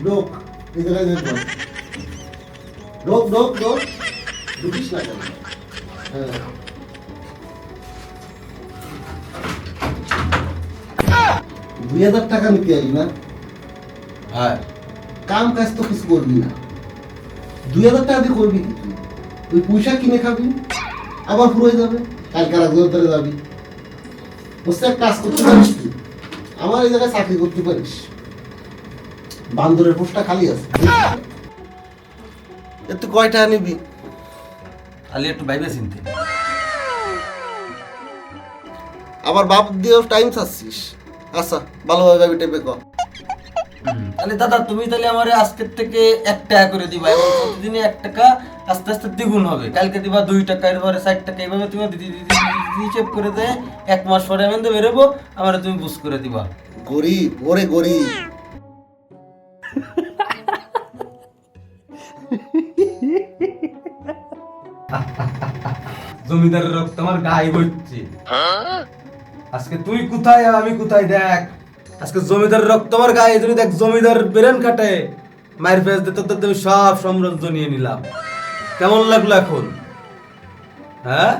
ঢোক এই জায়গায় যেতে পার। ঢোক ঢোক ঢোক ঢুকিস না কেন হ্যাঁ। দুই হাজার টাকা নিতে আলি না। হ্যাঁ কাম কাজ তো কিছু করবি না। দুই হাজার টাকা দিয়ে করবি কি তুই? ওই পয়সা কিনে খাবি আবার ফুরে যাবে কালকে আর একজন ধরে যাবি বুঝতে কাজ করতে পারিস তুই আমার এই জায়গায় চাকরি করতে পারিস। বান্দরের পোস্টটা খালি আছে। এ তুই কয়টা নিবি খালি একটু বাইবে চিনতে। আবার বাপ দিয়েও টাইম চাচ্ছিস। আচ্ছা ভালোভাবে ভাবি টেপে কর তাহলে দাদা তুমি তাহলে আমার আজকের থেকে এক টাকা করে দিবা এবং প্রতিদিনে এক টাকা আস্তে আস্তে দ্বিগুণ হবে। কালকে দিবা দুই টাকা এরপরে ষাট টাকা। এইভাবে তুমি দিদি দিদি দিদি হিসেব করে দেয় এক মাস পরে আমি তো বেরোবো আমার তুমি বুঝ করে দিবা। গরিব ওরে গরিব। রক্ত আমার গায়ে বইছে আজকে তুই কোথায় আমি কোথায় দেখ? আজকে জমিদারের রক্ত আমার গায়ে দেখ জমিদার বেরেন মায়ের ফেস দিতে তোর আমি সব সাম্রাজ্য নিয়ে নিলাম। কেমন লাগল এখন? হ্যাঁ?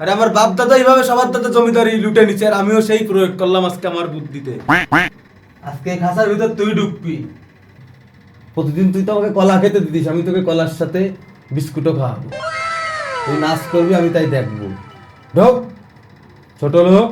আরে আমার বাপ দাদা এইভাবে সবার দাদা জমিদারি লুটে নিচ্ছে আর আমিও সেই প্রয়োগ করলাম আজকে আমার বুদ্ধিতে। আজকে এই খাসার ভিতর তুই ঢুকবি প্রতিদিন তুই তো আমাকে কলা খেতে দিতিস আমি তোকে কলার সাথে বিস্কুটও খাওয়াবো তুই নাচ করবি আমি তাই দেখব ঢোক ছোট লোক